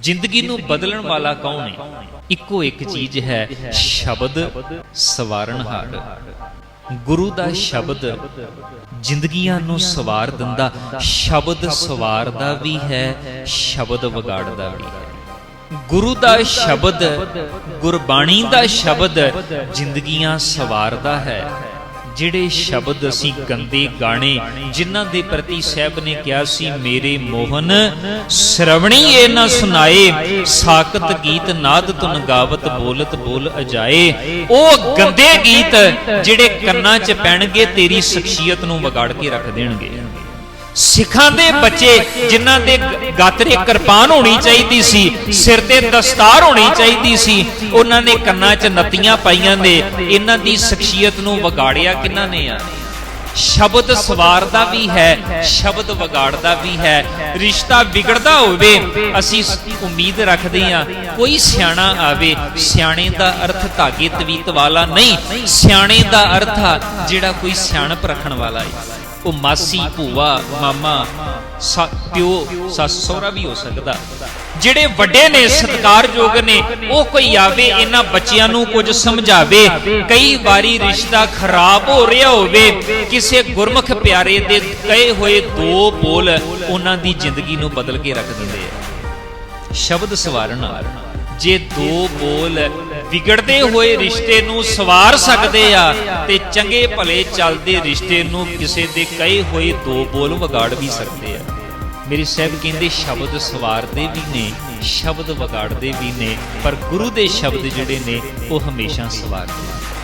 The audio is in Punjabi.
ਜ਼ਿੰਦਗੀ ਨੂੰ ਬਦਲਣ ਵਾਲਾ ਕੌਣ ਹੈ? ਇੱਕੋ ਇੱਕ ਚੀਜ਼ ਹੈ ਸ਼ਬਦ ਸਵਾਰਨਹਾਰ। ਗੁਰੂ ਦਾ ਸ਼ਬਦ ਜ਼ਿੰਦਗੀਆਂ ਨੂੰ ਸਵਾਰ ਦਿੰਦਾ, ਸ਼ਬਦ ਸਵਾਰਦਾ ਵੀ ਹੈ, ਸ਼ਬਦ ਵਿਗਾੜਦਾ ਵੀ ਹੈ। ਗੁਰੂ ਦਾ ਸ਼ਬਦ, ਗੁਰਬਾਣੀ ਦਾ ਸ਼ਬਦ ਜ਼ਿੰਦਗੀਆਂ ਸਵਾਰਦਾ ਹੈ। ਜਿਹੜੇ ਸ਼ਬਦ ਅਸੀਂ ਗੰਦੇ ਗਾਣੇ ਜਿਨ੍ਹਾਂ ਦੇ ਪ੍ਰਤੀ ਸਹਿਬ ਨੇ ਕਿਹਾ ਸੀ, ਮੇਰੇ ਮੋਹਨ, ਸ਼ਰਵਣੀ ਇਹ ਨਾ ਸੁਣਾਏ ਸਾਕਤ ਗੀਤ ਨਾਦ ਤੁਨ ਗਾਵਤ ਬੋਲਤ ਬੋਲ ਅਜਾਏ। ਉਹ ਗੰਦੇ ਗੀਤ ਜਿਹੜੇ ਕੰਨਾਂ 'ਚ ਪੈਣਗੇ, ਤੇਰੀ ਸ਼ਖਸੀਅਤ ਨੂੰ ਵਿਗਾੜ ਕੇ ਰੱਖ ਦੇਣਗੇ। ਸਿੱਖਾਂ ਦੇ ਬੱਚੇ ਜਿਨ੍ਹਾਂ ਦੇ ਗਾਤਰੇ ਕਿਰਪਾਨ ਹੋਣੀ ਚਾਹੀਦੀ ਸੀ, ਸਿਰ ਤੇ ਦਸਤਾਰ ਹੋਣੀ ਚਾਹੀਦੀ ਸੀ, ਉਹਨਾਂ ਨੇ ਕੰਨਾਂ 'ਚ ਨੱਤੀਆਂ ਪਾਈਆਂ ਨੇ, ਇਹਨਾਂ ਦੀ ਸ਼ਖਸੀਅਤ ਨੂੰ ਵਿਗਾੜਿਆ ਕਿਹਨਾਂ ਨੇ ਆ? ਸ਼ਬਦ ਸਵਾਰਦਾ ਵੀ ਹੈ ਸ਼ਬਦ ਵਿਗਾੜਦਾ ਵੀ ਹੈ ਰਿਸ਼ਤਾ ਵਿਗੜਦਾ ਹੋਵੇ ਅਸੀਂ ਉਮੀਦ ਰੱਖਦੇ ਹਾਂ ਕੋਈ ਸਿਆਣਾ ਆਵੇ ਸਿਆਣੇ ਦਾ ਅਰਥ ਧਾਗੇ ਤਵੀਤ ਵਾਲਾ ਨਹੀਂ ਸਿਆਣੇ ਦਾ ਅਰਥ ਆ ਜਿਹੜਾ ਕੋਈ ਸਿਆਣਪ ਰੱਖਣ ਵਾਲਾ ਹੈ। ਉਹ ਮਾਸੀ ਭੂਆ ਮਾਮਾ ਪਿਓ ਸੱਸ ਸਹੁਰਾ ਵੀ ਹੋ ਸਕਦਾ। ਜਿਹੜੇ ਵੱਡੇ ਨੇ, ਸਤਿਕਾਰਯੋਗ ਨੇ, ਉਹ ਕੋਈ ਆਵੇ, ਇਹਨਾਂ ਬੱਚਿਆਂ ਨੂੰ ਕੁਝ ਸਮਝਾਵੇ। ਕਈ ਵਾਰੀ ਰਿਸ਼ਤਾ ਖਰਾਬ ਹੋ ਰਿਹਾ ਹੋਵੇ, ਕਿਸੇ ਗੁਰਮੁਖ ਪਿਆਰੇ ਦੇ ਕਹੇ ਹੋਏ ਦੋ ਬੋਲ ਉਹਨਾਂ ਦੀ ਜ਼ਿੰਦਗੀ ਨੂੰ ਬਦਲ ਕੇ ਰੱਖ ਦਿੰਦੇ ਆ। ਸ਼ਬਦ ਸਵਾਰਨ ਜੇ ਦੋ ਬੋਲ ਵਿਗੜਦੇ ਹੋਏ ਰਿਸ਼ਤੇ ਨੂੰ ਸਵਾਰ ਸਕਦੇ ਆ, ਤੇ ਚੰਗੇ ਭਲੇ ਚੱਲਦੇ ਰਿਸ਼ਤੇ ਨੂੰ ਕਿਸੇ ਦੇ ਕਹੇ ਹੋਏ ਦੋ ਬੋਲ ਵਿਗਾੜ ਵੀ ਸਕਦੇ ਆ। ਮੇਰੀ ਸਾਹਿਬ ਕਹਿੰਦੇ ਸ਼ਬਦ ਸਵਾਰਦੇ ਵੀ ਨੇ, ਸ਼ਬਦ ਵਿਗਾੜਦੇ ਵੀ ਨੇ, ਪਰ ਗੁਰੂ ਦੇ ਸ਼ਬਦ ਜਿਹੜੇ ਨੇ, ਉਹ ਹਮੇਸ਼ਾ ਸਵਾਰਦੇ ਨੇ।